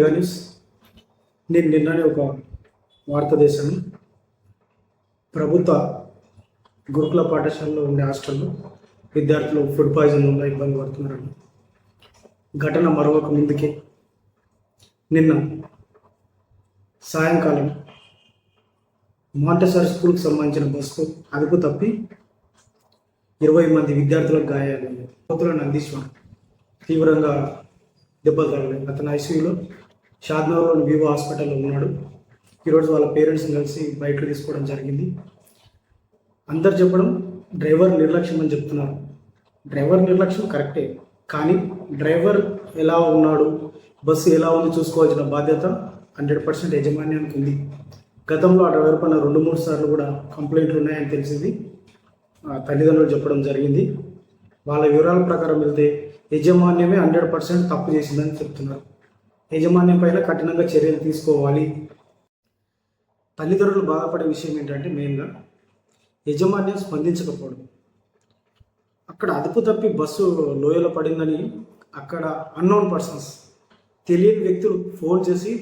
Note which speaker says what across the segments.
Speaker 1: News నేను నిన్ననే ఒక వార్త చేశాను. ప్రభుత్వ గురుకుల పాఠశాలలో ఉండే హాస్టల్లో విద్యార్థులు ఫుడ్ పాయిజన్ వల్ల ఇబ్బంది పడుతున్నారని. ఘటన మరొక ముందుకే. నిన్న సాయంకాలం మాంటసారి స్కూల్కి సంబంధించిన బస్సు అదుపు తప్పి ఇరవై మంది విద్యార్థులకు గాయాలు కోతుల నందీశ్వరం తీవ్రంగా దెబ్బలు తగలేదు. అతను ఐసీయూలో షాద్నగర్లోని వివో హాస్పిటల్లో ఉన్నాడు. ఈరోజు వాళ్ళ పేరెంట్స్ని కలిసి బయటకు తీసుకోవడం జరిగింది. అందరు చెప్పడం డ్రైవర్ నిర్లక్ష్యం అని చెప్తున్నారు. డ్రైవర్ నిర్లక్ష్యం కరెక్టే కానీ డ్రైవర్ ఎలా ఉన్నాడు బస్సు ఎలా ఉంది చూసుకోవాల్సిన బాధ్యత హండ్రెడ్ పర్సెంట్ యజమాన్యానికి ఉంది. గతంలో ఆ డ్రైవర్ పైన రెండు మూడు సార్లు కూడా కంప్లైంట్లు ఉన్నాయని తెలిసింది. తల్లిదండ్రులు చెప్పడం జరిగింది. వాళ్ళ వివరాల ప్రకారం వెళ్తే యజమాన్యమే హండ్రెడ్ పర్సెంట్ తప్పు చేసిందని చెప్తున్నారు. యజమాన్యం పైన కఠినంగా చర్యలు తీసుకోవాలి. తల్లిదండ్రులు బాధపడే విషయం ఏంటంటే మెయిన్గా యజమాన్యం స్పందించకపోవడం. అక్కడ అదుపు తప్పి బస్సు లోయలో పడిందని అక్కడ అన్నోన్ పర్సన్స్ తెలియని వ్యక్తులు ఫోన్ చేసి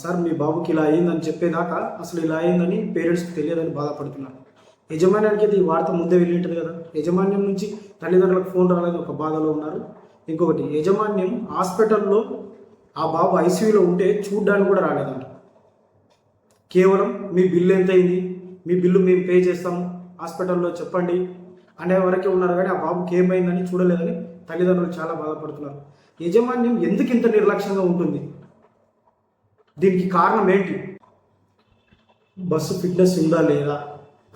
Speaker 1: సార్ మీ బాబుకి ఇలా అయిందని చెప్పేదాకా అసలు ఇలా అయిందని పేరెంట్స్కి తెలియదని బాధపడుతున్నారు. యజమాన్యానికి అయితే ఈ వార్త ముందే వెళ్ళింటుంది కదా. యజమాన్యం నుంచి తల్లిదండ్రులకు ఫోన్ రాలేదు ఒక బాధలో ఉన్నారు. ఇంకొకటి యజమాన్యం హాస్పిటల్లో ఆ బాబు ఐసీయూలో ఉంటే చూడ్డానికి కూడా రాలేదంట. కేవలం మీ బిల్లు ఎంత అయింది మీ బిల్లు మేము పే చేస్తాం హాస్పిటల్లో చెప్పండి. అనే వరకే ఉన్నారు కానీ ఆ బాబుకి ఏమైందని చూడలేదని తల్లిదండ్రులు చాలా బాధపడుతున్నారు. యజమాన్యం ఎందుకు ఇంత నిర్లక్ష్యంగా ఉంటుంది? దీనికి కారణం ఏంటి? బస్సు ఫిట్నెస్ ఉందా లేదా?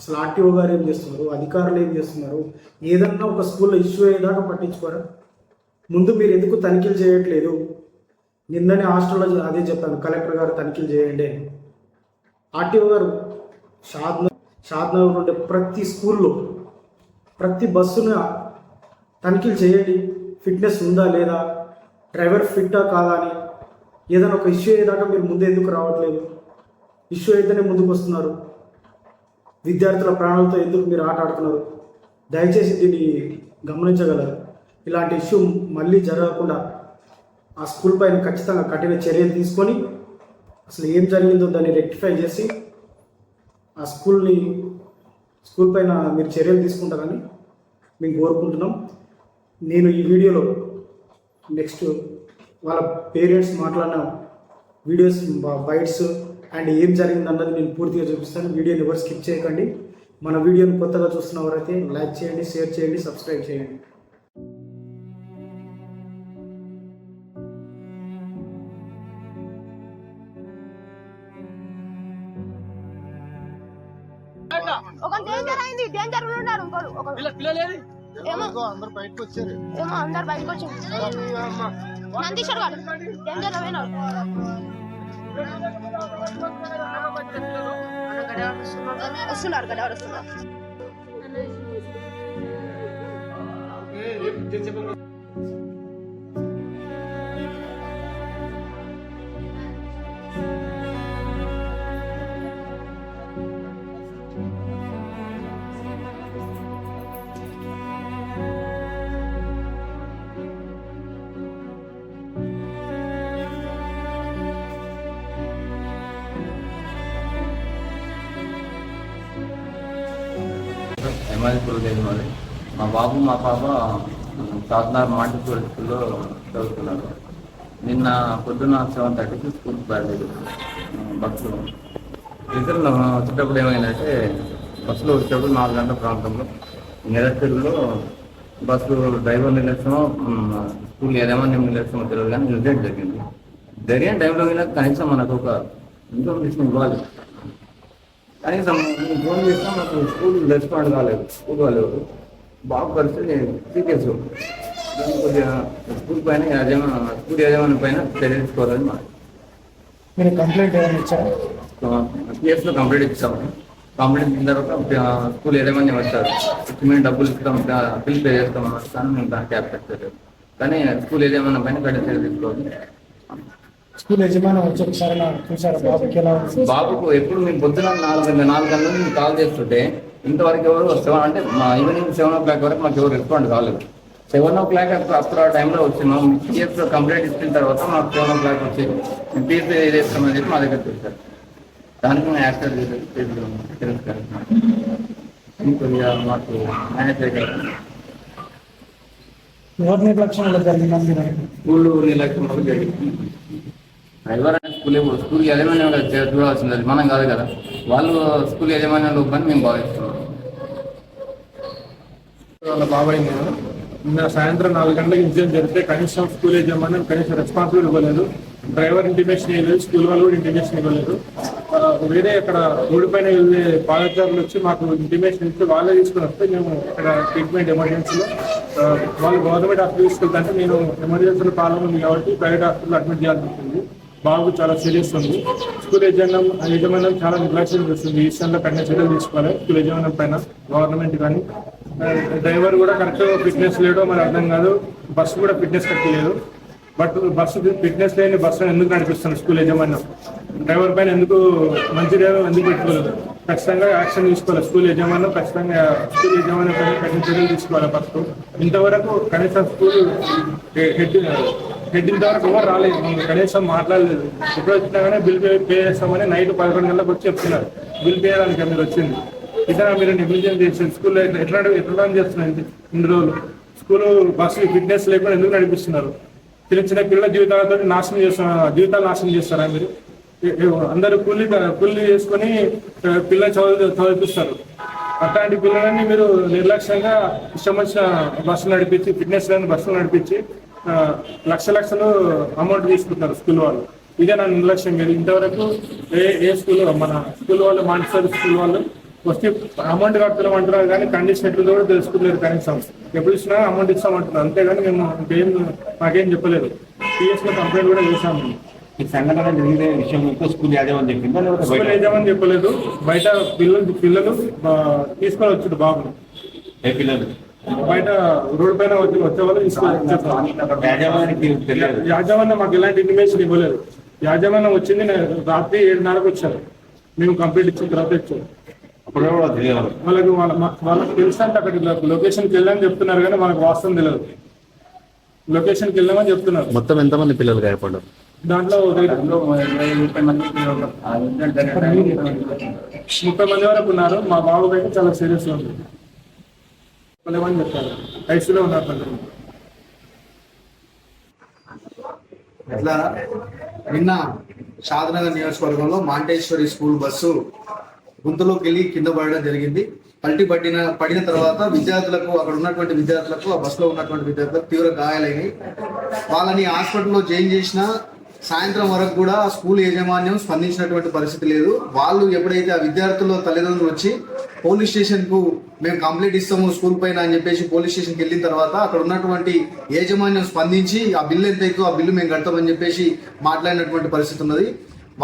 Speaker 1: అసలు ఆర్టీఓ గారు ఏం చేస్తున్నారు? అధికారులు ఏం చేస్తున్నారు? ఏదన్నా ఒక స్కూల్లో ఇష్యూ అయ్యేదాకా పట్టించుకోరా? ముందు మీరు ఎందుకు తనిఖీలు చేయట్లేదు? నిన్ననే హాస్టల్లో అదే చెప్పాను కలెక్టర్ గారు తనిఖీలు చేయండి ఆర్టీఓ గారు షాద్నగర్ షాద్నగర్ ఉండే ప్రతి స్కూల్లో ప్రతి బస్సును తనిఖీలు చేయండి. ఫిట్నెస్ ఉందా లేదా? డ్రైవర్ ఫిట్టా కాదా అని. ఏదైనా ఒక ఇష్యూ అయ్యేదాకా మీరు ముందే ఎందుకు రావట్లేదు? ఇష్యూ అయితేనే ముందుకు వస్తున్నారు. విద్యార్థుల ప్రాణాలతో ఎందుకు మీరు ఆట ఆడుతున్నారు? దయచేసి దీన్ని గమనించగలరు. ఇలాంటి ఇష్యూ మళ్ళీ జరగకుండా ఆ స్కూల్ పైన ఖచ్చితంగా కఠిన చర్యలు తీసుకొని అసలు ఏం జరిగిందో దాన్ని రెక్టిఫై చేసి ఆ స్కూల్ని స్కూల్ పైన మీరు చర్యలు తీసుకుంటారని మేము కోరుకుంటున్నాం. నేను ఈ వీడియోలో నెక్స్ట్ వాళ్ళ పేరెంట్స్ మాట్లాడిన వీడియోస్ బైట్స్ అండ్ ఏం జరిగింది అన్నది నేను పూర్తిగా చూపిస్తాను. వీడియోని ఎవరు స్కిప్ చేయకండి. మన వీడియోని కొత్తగా చూస్తున్న వారైతే లైక్ చేయండి షేర్ చేయండి సబ్స్క్రైబ్ చేయండి.
Speaker 2: ఒక డేంజర్ అయింది డేంజర్ ఉన్నారు ఒకరు ఏమో
Speaker 3: అందరు బయటకు వచ్చారు.
Speaker 2: ఏమో అందరు బయటకు వచ్చారు. నందీశ్వర్ గారు డేంజర్ పోయినారు వస్తున్నారు కదా ఎవరు వస్తున్నారు?
Speaker 4: ఎమ్మెల్యేపూర్ లేదు మరి మా బాబు మా పాప సాధనార్ మాంటిపూర్ స్కూల్లో చదువుతున్నారు. నిన్న పొద్దున్న సెవెన్ థర్టీకి స్కూల్కి బయలుదేరి బస్సులో. ఇద్దరు వచ్చేటప్పుడు ఏమైందంటే బస్సులో వచ్చేటప్పుడు నాలుగు గంటల ప్రాంతంలో నెలచెరువులో బస్సు డ్రైవర్ నిర్లక్ష్యమో స్కూల్ స్కూల్ ఏదేమన్నా నిర్లక్ష్యమో తెలియదు కానీ ఇన్సిడెంట్ జరిగింది. జరిగిన టైంలో కనీసం మనకు ఒక ఇన్ఫర్మేషన్ ఇవ్వాలి. కనీసం నేను ఫోన్ చేసినా మాకు స్కూల్ రెస్పాండ్ కాలేదు. స్కూల్ వాళ్ళు బాబు పరిస్థితి సీరియస్. దాన్ని కొద్దిగా స్కూల్ పైన యజమా స్కూల్ యజమాని పైన చర్య తీసుకోవాలని మా
Speaker 1: మీరు కంప్లైంట్ ఏమైనా ఇచ్చారా?
Speaker 4: పిఎస్లో కంప్లీట్ ఇచ్చాము. కంప్లీట్ ఇచ్చిన తర్వాత స్కూల్ యజమాని వస్తారు వచ్చి మేము డబ్బులు ఇస్తాం బిల్ పే చేస్తాం కానీ మేము దాన్ని క్యాప్ పెట్టలేదు. కానీ స్కూల్ యజమాని పైన కఠిన చర్య తీసుకోవాలి.
Speaker 1: స్కూల్ యజమాని వచ్చి ఒకసారి చూసారా బాబుకి ఎలా
Speaker 4: బాబుకు ఎప్పుడు మేము పొద్దున నాలుగు గంటల నాలుగు గంటల నుంచి కాల్ చేస్తుంటే ఇంతవరకు ఎవరు సెవెన్ అంటే మా ఈవినింగ్ సెవెన్ ఓ క్లాక్ వరకు మాకు ఎవరు రెస్పాండ్ కాలేదు. సెవెన్ ఓ క్లాక్ అప్పుడు ఆ టైంలో వచ్చినాం. పిఎఫ్ కంప్లైంట్ ఇచ్చిన తర్వాత మాకు సెవెన్ ఓ క్లాక్ వచ్చి పిఎఫ్ చేస్తామని చెప్పి మా దగ్గరికి వచ్చారు. దానికి మేము తెలుసు కొద్దిగా మాకు మేనేజర్ గారు.
Speaker 1: ఎవరి నిర్లక్ష్యం అనుకుంటున్నారు?
Speaker 4: స్కూల్ నిర్లక్ష్యం జరిగింది. డ్రైవర్ స్కూల్ ఏమో స్కూల్ యజమాన్యం చూడాల్సింది అది మనం కాదు కదా. వాళ్ళు స్కూల్ యజమాన్యం పని మేము భావిస్తున్నాం.
Speaker 3: బాబాయ్ నేను నిన్న సాయంత్రం నాలుగు గంటలకు ఇన్సిడెంట్ జరిగితే కనీసం స్కూల్ యజమాని కనీసం రెస్పాన్సిబిలిటీ ఇవ్వలేదు. డ్రైవర్ ఇంటిమేషన్ ఇవ్వలేదు స్కూల్ వాళ్ళు కూడా ఇంటిమేషన్ ఇవ్వలేదు. వేరే అక్కడ రోడ్డు పైన వెళ్ళే పాదచారులు వచ్చి మాకు ఇంటిమేషన్ ఇస్తే వాళ్ళే తీసుకుని వస్తే మేము ఇక్కడ ట్రీట్మెంట్ ఎమర్జెన్సీలో వాళ్ళు గవర్నమెంట్ హాస్పిటల్ తీసుకెళ్తే నేను ఎమర్జెన్సీలో ప్రాబ్లం ఉంది కాబట్టి ప్రైవేట్ హాస్పిటల్ అడ్మిట్ చేయాల్సి ఉంటుంది బాబు చాలా సీరియస్ ఉంది. స్కూల్ యజమానం యజమానం చాలా నిర్లక్ష్యం చేస్తుంది. ఈ విషయంలో కఠిన చర్యలు తీసుకోవాలి. స్కూల్ యజమానం పైన గవర్నమెంట్ కానీ. డ్రైవర్ కూడా కరెక్ట్ ఫిట్నెస్ లేడో మరి అర్థం కాదు. బస్సు కూడా ఫిట్నెస్ కరెక్ట్ లేదు. బట్ బస్సు ఫిట్నెస్ లేని బస్సు ఎందుకు నడిపిస్తుంది స్కూల్ యజమానం? డ్రైవర్ పైన ఎందుకు మంచి డ్రైవర్ ఎందుకు పెట్టుకోలేదు? ఖచ్చితంగా యాక్షన్ తీసుకోవాలి. స్కూల్ యజమాన్యం ఖచ్చితంగా స్కూల్ యజమాన్యం పైన కఠిన చర్యలు తీసుకోవాలి ఫస్ట్. ఇంతవరకు కనీసం స్కూల్ హెడ్ హెడ్ ఇంతవరకు ఎవరు రాలేదు. కనీసం మాట్లాడలేదు. ఎప్పుడు వచ్చినా కానీ బిల్ పే పే చేస్తామని నైట్ పదకొండు గంటలకు వచ్చి చెప్తున్నారు. బిల్ పే చేయడానికి మీరు వచ్చింది? ఇతర మీరు నెగ్లిజెన్స్ చేసి స్కూల్లో ఎట్లా ఎట్లా చేస్తున్నారు ఇన్ని- రోజులు? స్కూల్ బస్సు ఫిట్నెస్ లేకుండా ఎందుకు నడిపిస్తున్నారు? చిన్న చిన్న పిల్లల జీవితాలతో నాశనం చేస్తున్నారు జీవితాలు నాశనం చేస్తారా మీరు? అందరూ కూలి కూలి చేసుకొని పిల్లలు చదువు చదివిపిస్తారు. అట్లాంటి పిల్లలని మీరు నిర్లక్ష్యంగా ఇష్టం వచ్చిన బస్సులు నడిపించి ఫిట్నెస్ లేని బస్సులు నడిపించి లక్ష లక్షలు అమౌంట్ తీసుకుంటున్నారు స్కూల్ వాళ్ళు. ఇదే నా నిర్లక్ష్యం మీరు ఇంతవరకు ఏ ఏ స్కూల్ మన స్కూల్ వాళ్ళు మాంటిసరీ స్కూల్ వాళ్ళు వస్తే అమౌంట్ కడుతున్నాం అంటున్నారు కానీ కండిషన్ ఎట్లా కూడా తెలుసుకున్నారు కనీసం. ఎప్పుడు ఇచ్చినా అమౌంట్ ఇస్తామంటున్నారు. అంతేగాని మేము ఇంకేం మాకేం చెప్పలేదు పిఎస్లో కంప్లైంట్ కూడా చేశాము.
Speaker 5: ఈ సంఘటన జరిగిన విషయం స్కూల్ యాజమాన్యం చెప్పిందా
Speaker 3: స్కూల్ ఏజామని చెప్పలేదు. బయట పిల్లలు పిల్లలు తీసుకొని వచ్చాడు బాబు.
Speaker 5: ఏ పిల్లలు?
Speaker 3: బయట రోడ్డు పైన వచ్చి వచ్చే వాళ్ళు
Speaker 5: తెలియదు.
Speaker 3: యాజమాన్యం మాకు ఎలాంటి ఇంటిమేషన్ ఇవ్వలేదు. యాజమాన్యం వచ్చింది నేను రాత్రి ఏడున్నరకు వచ్చారు మేము కంప్లీట్ ఇచ్చిన తర్వాత ఇచ్చారు
Speaker 5: అప్పుడు కూడా తెలియదు.
Speaker 3: వాళ్ళకి వాళ్ళకి తెలుసు అంటే అక్కడికి లొకేషన్కి వెళ్ళని చెప్తున్నారు కానీ మనకు వాస్తవం తెలియదు. లొకేషన్కి వెళ్ళామని చెప్తున్నారు.
Speaker 5: మొత్తం ఎంతమంది పిల్లలు గాయపడ్డారు?
Speaker 3: దాంట్లో
Speaker 4: ముప్పై మంది
Speaker 3: వరకు ఉన్నారు. మా బాబు అయితే చాలా సీరియస్ ఉంది. వాళ్ళేమని చెప్పారు ఐసీలో ఉన్నారు కొంతమంది.
Speaker 6: ఎట్లా? నిన్న షాద్నగర్ నియోజకవర్గంలో మాంటేశ్వరి స్కూల్ బస్సు గుంతలోకి వెళ్ళి కింద పడడం జరిగింది. పల్టి పడిన పడిన తర్వాత విద్యార్థులకు అక్కడ ఉన్నటువంటి విద్యార్థులకు ఆ బస్సులో ఉన్నటువంటి విద్యార్థులకు తీవ్ర గాయాలైనవి వాళ్ళని హాస్పిటల్లో జాయిన్ చేసిన సాయంత్రం వరకు కూడా స్కూల్ యాజమాన్యం స్పందించినటువంటి పరిస్థితి లేదు. వాళ్ళు ఎప్పుడైతే ఆ విద్యార్థుల తల్లిదండ్రులు వచ్చి పోలీస్ స్టేషన్కు మేము కంప్లైంట్ ఇస్తాము స్కూల్ పైన అని చెప్పేసి పోలీస్ స్టేషన్కి వెళ్ళిన తర్వాత అక్కడ ఉన్నటువంటి యాజమాన్యం స్పందించి ఆ బిల్లు ఎంత అవుతుందో ఆ బిల్లు మేము కడతామని చెప్పేసి మాట్లాడినటువంటి పరిస్థితి ఉన్నది.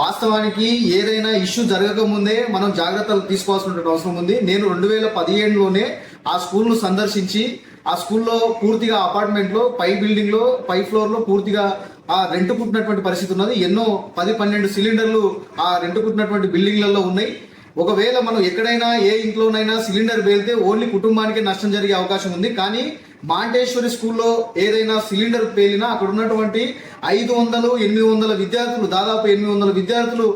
Speaker 6: వాస్తవానికి ఏదైనా ఇష్యూ జరగక ముందే మనం జాగ్రత్తలు తీసుకోవాల్సినటువంటి అవసరం ఉంది. నేను రెండు వేల పదిహేడులోనే ఆ స్కూల్ను సందర్శించి ఆ స్కూల్లో పూర్తిగా అపార్ట్మెంట్లో పై బిల్డింగ్లో పై ఫ్లోర్లో పూర్తిగా ఆ రెంట్ కుట్టినటువంటి పరిస్థితి ఉన్నది. ఎన్నో పది పన్నెండు సిలిండర్లు ఆ రెంట్ కుట్టినటువంటి బిల్డింగ్లలో ఉన్నాయి. ఒకవేళ మనం ఎక్కడైనా ఏ ఇంట్లోనైనా సిలిండర్ పేలితే ఓన్లీ కుటుంబానికి నష్టం జరిగే అవకాశం ఉంది. కానీ మాంటేశ్వరి స్కూల్లో ఏదైనా సిలిండర్ పేలినా అక్కడ ఉన్నటువంటి ఐదు వందలు ఎనిమిది వందల విద్యార్థులు దాదాపు ఎనిమిది వందల విద్యార్థులు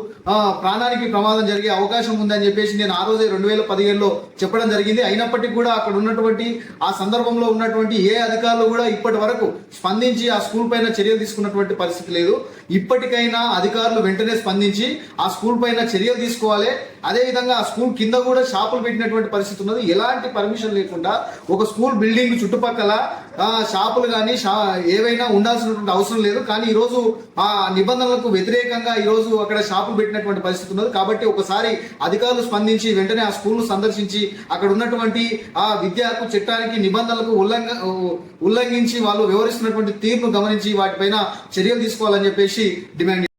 Speaker 6: ప్రాణానికి ప్రమాదం జరిగే అవకాశం ఉందని చెప్పేసి నేను ఆ రోజే రెండు వేల పదిహేడులో చెప్పడం జరిగింది. అయినప్పటికీ కూడా అక్కడ ఉన్నటువంటి ఆ సందర్భంలో ఉన్నటువంటి ఏ అధికారులు కూడా ఇప్పటి వరకు స్పందించి ఆ స్కూల్ పైన చర్యలు తీసుకున్నటువంటి పరిస్థితి లేదు. ఇప్పటికైనా అధికారులు వెంటనే స్పందించి ఆ స్కూల్ పైన చర్యలు తీసుకోవాలి. అదేవిధంగా ఆ స్కూల్ కింద కూడా షాపులు పెట్టినటువంటి పరిస్థితి ఉన్నది. ఎలాంటి పర్మిషన్ లేకుండా ఒక స్కూల్ బిల్డింగ్ చుట్టుపక్కల షాపులు కానీ షా ఏవైనా ఉండాల్సినటువంటి అవసరం లేదు. కానీ ఈరోజు ఆ నిబంధనలకు వ్యతిరేకంగా ఈరోజు అక్కడ షాపులు పెట్టినటువంటి పరిస్థితి ఉన్నది. కాబట్టి ఒకసారి అధికారులు స్పందించి వెంటనే ఆ స్కూల్ను సందర్శించి అక్కడ ఉన్నటువంటి ఆ విద్యార్థు చట్టానికి నిబంధనలకు ఉల్లంఘ ఉల్లంఘించి వాళ్ళు వివరిస్తున్నటువంటి తీర్పును గమనించి వాటిపైన చర్యలు తీసుకోవాలని చెప్పేసి డిమాండ్